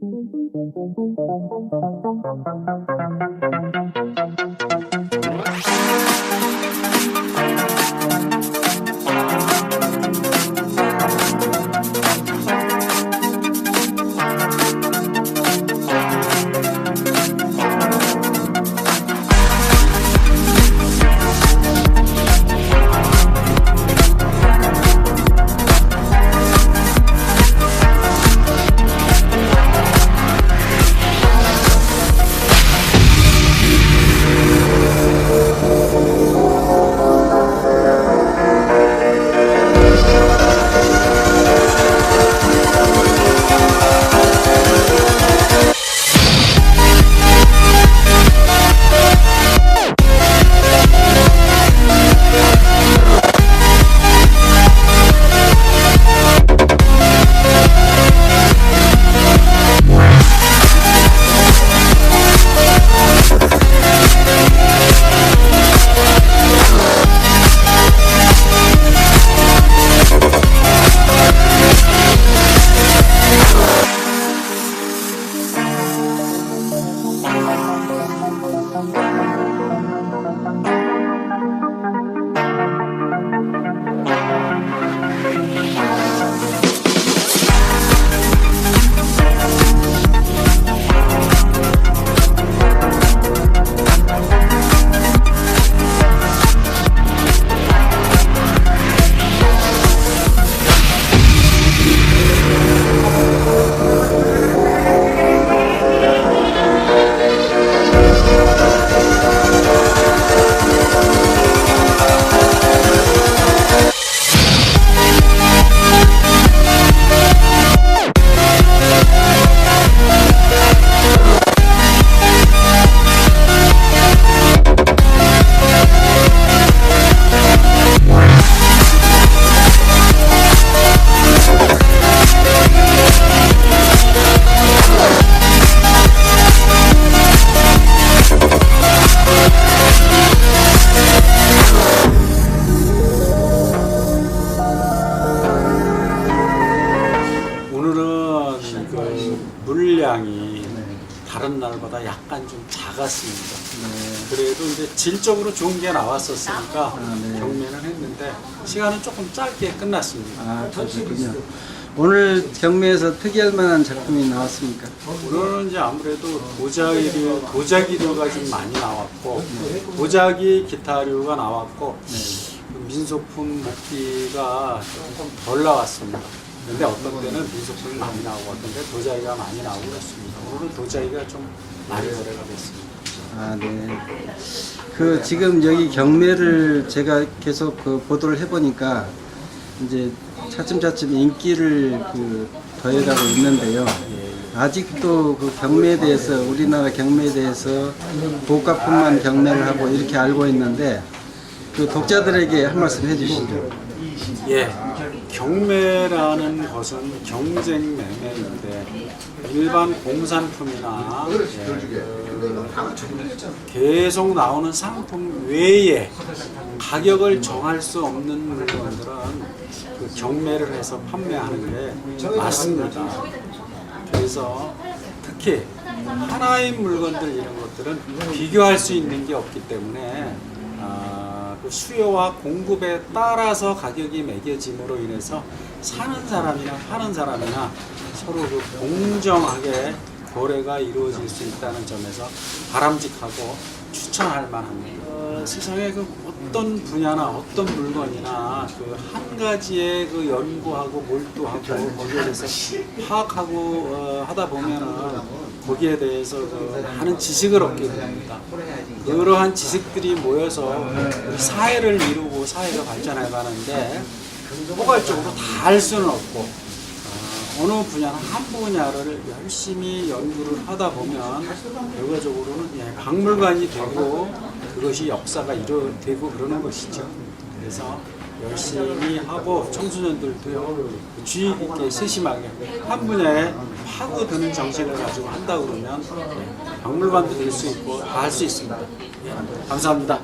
Thank you. 다른 날보다 약간 좀 작았습니다. 그래도 이제 질적으로 좋은 게 나왔었으니까 네. 경매는 했는데 시간은 조금 짧게 끝났습니다. 아, 그렇군요. 오늘 경매에서 특이할 만한 작품이 나왔습니까? 오늘은 이제 아무래도 도자기류, 도자기류가 좀 많이 나왔고 도자기 기타류가 나왔고 그 민소품 목기가 조금 덜 나왔습니다. 근데 어떤 때는 민소품이 많이 나오고 어떤 때 도자기가 많이 나오고 그렇습니다. 오늘은 도자기가 좀 많이 거래가 됐습니다. 아, 네. 그 지금 여기 경매를 제가 계속 그 보도를 해보니까 이제 차츰차츰 인기를 그 더해가고 있는데요. 아직도 그 경매에 대해서 우리나라 경매에 대해서 고가품만 경매를 하고 이렇게 알고 있는데 그 독자들에게 한 말씀 해주시죠. 예, 경매라는 것은 경쟁 매매인데 일반 공산품이나 예, 그 계속 나오는 상품 외에 가격을 정할 수 없는 물건들은 그 경매를 해서 판매하는 게 맞습니다. 그래서 특히 하나인 물건들 이런 것들은 비교할 수 있는 게 없기 때문에 아, 그 수요와 공급에 따라서 가격이 매겨짐으로 인해서 사는 사람이나 파는 사람이나 서로 그 공정하게 거래가 이루어질 수 있다는 점에서 바람직하고 추천할 만합니다. 어, 세상에 그 어떤 분야나 어떤 물건이나 그 한 가지에 그 연구하고 몰두하고 거기에 대해서 파악하고 어, 하다 보면은 거기에 대해서 그 많은 지식을 얻게 됩니다. 그러한 지식들이 모여서 우리 사회를 이루고 사회가 발전해 가는데 포괄적으로 다 할 수는 없고 어, 어느 분야나 한 분야를 열심히 연구를 하다 보면 결과적으로는 예, 박물관이 되고 그것이 역사가 이루어되고 그러는 것이죠. 그래서 열심히 하고 청소년들도요 주의 깊게 세심하게 한 분야에 파고드는 정신을 가지고 한다 그러면 예, 박물관도 될 수 있고 다 할 수 있습니다. 예, 감사합니다.